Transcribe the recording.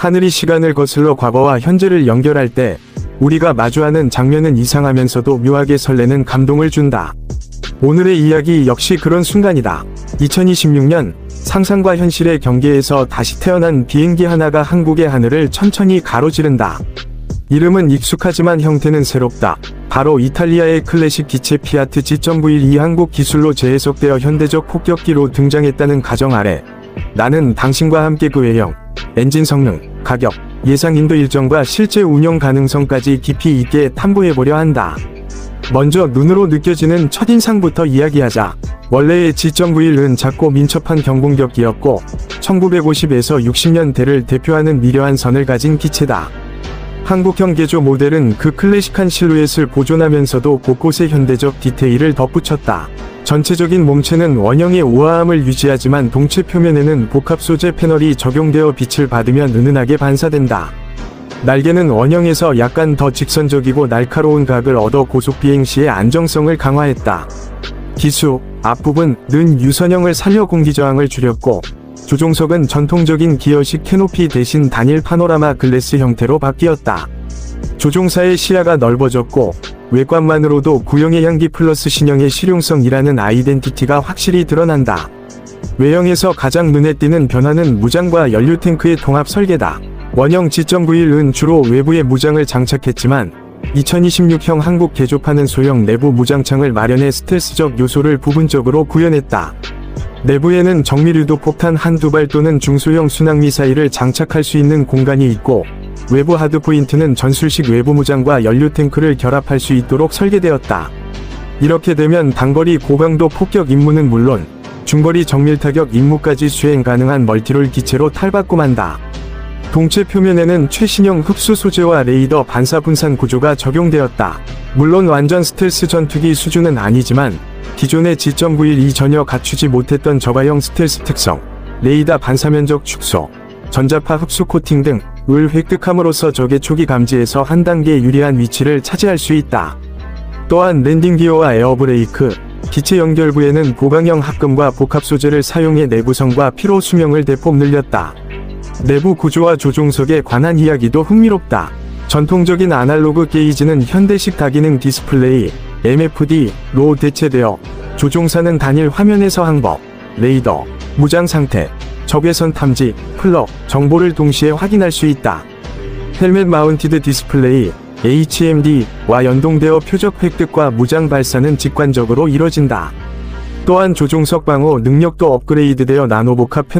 하늘이 시간을 거슬러 과거와 현재를 연결할 때 우리가 마주하는 장면은 이상하면서도 묘하게 설레는 감동을 준다. 오늘의 이야기 역시 그런 순간이다. 2026년 상상과 현실의 경계에서 다시 태어난 비행기 하나가 한국의 하늘을 천천히 가로지른다. 이름은 익숙하지만 형태는 새롭다. 바로 이탈리아의 클래식 기체 피아트 G.V1이 한국 기술로 재해석되어 현대적 폭격기로 등장했다는 가정 아래 나는 당신과 함께 그 외형, 엔진 성능, 가격, 예상 인도 일정과 실제 운영 가능성까지 깊이 있게 탐구해보려 한다. 먼저 눈으로 느껴지는 첫인상부터 이야기하자. 원래의 G.V1은 작고 민첩한 경공격기였고 1950에서 60년대를 대표하는 미려한 선을 가진 기체다. 한국형 개조 모델은 그 클래식한 실루엣을 보존하면서도 곳곳에 현대적 디테일을 덧붙였다. 전체적인 몸체는 원형의 우아함을 유지하지만 동체 표면에는 복합 소재 패널이 적용되어 빛을 받으면 은은하게 반사된다. 날개는 원형에서 약간 더 직선적이고 날카로운 각을 얻어 고속 비행 시의 안정성을 강화했다. 기수, 앞부분은 유선형을 살려 공기 저항을 줄였고, 조종석은 전통적인 기어식 캐노피 대신 단일 파노라마 글래스 형태로 바뀌었다. 조종사의 시야가 넓어졌고, 외관만으로도 구형의 향기 플러스 신형의 실용성이라는 아이덴티티가 확실히 드러난다. 외형에서 가장 눈에 띄는 변화는 무장과 연료 탱크의 통합 설계다. 원형 G.91은 주로 외부에 무장을 장착했지만 2026형 한국 개조파는 소형 내부 무장창을 마련해 스텔스적 요소를 부분적으로 구현했다. 내부에는 정밀유도 폭탄 한두 발 또는 중소형 순항미사일을 장착할 수 있는 공간이 있고 외부 하드포인트는 전술식 외부 무장과 연료 탱크를 결합할 수 있도록 설계되었다. 이렇게 되면 단거리 고강도 폭격 임무는 물론 중거리 정밀 타격 임무까지 수행 가능한 멀티롤 기체로 탈바꿈한다. 동체 표면에는 최신형 흡수 소재와 레이더 반사 분산 구조가 적용되었다. 물론 완전 스텔스 전투기 수준은 아니지만 기존의 G.91이 전혀 갖추지 못했던 저가형 스텔스 특성, 레이더 반사 면적 축소, 전자파 흡수 코팅 등 을 획득함으로써 적의 초기 감지에서 한 단계 유리한 위치를 차지할 수 있다. 또한 랜딩 기어와 에어브레이크, 기체 연결부에는 보강형 합금과 복합 소재를 사용해 내구성과 피로 수명을 대폭 늘렸다. 내부 구조와 조종석에 관한 이야기도 흥미롭다. 전통적인 아날로그 게이지는 현대식 다기능 디스플레이, MFD로 대체되어 조종사는 단일 화면에서 항법, 레이더, 무장 상태, 적외선 탐지, 플럭, 정보를 동시에 확인할 수 있다. 헬멧 마운티드 디스플레이, HMD와 연동되어 표적 획득과 무장 발사는 직관적으로 이뤄진다. 또한 조종석 방어 능력도 업그레이드되어 나노복합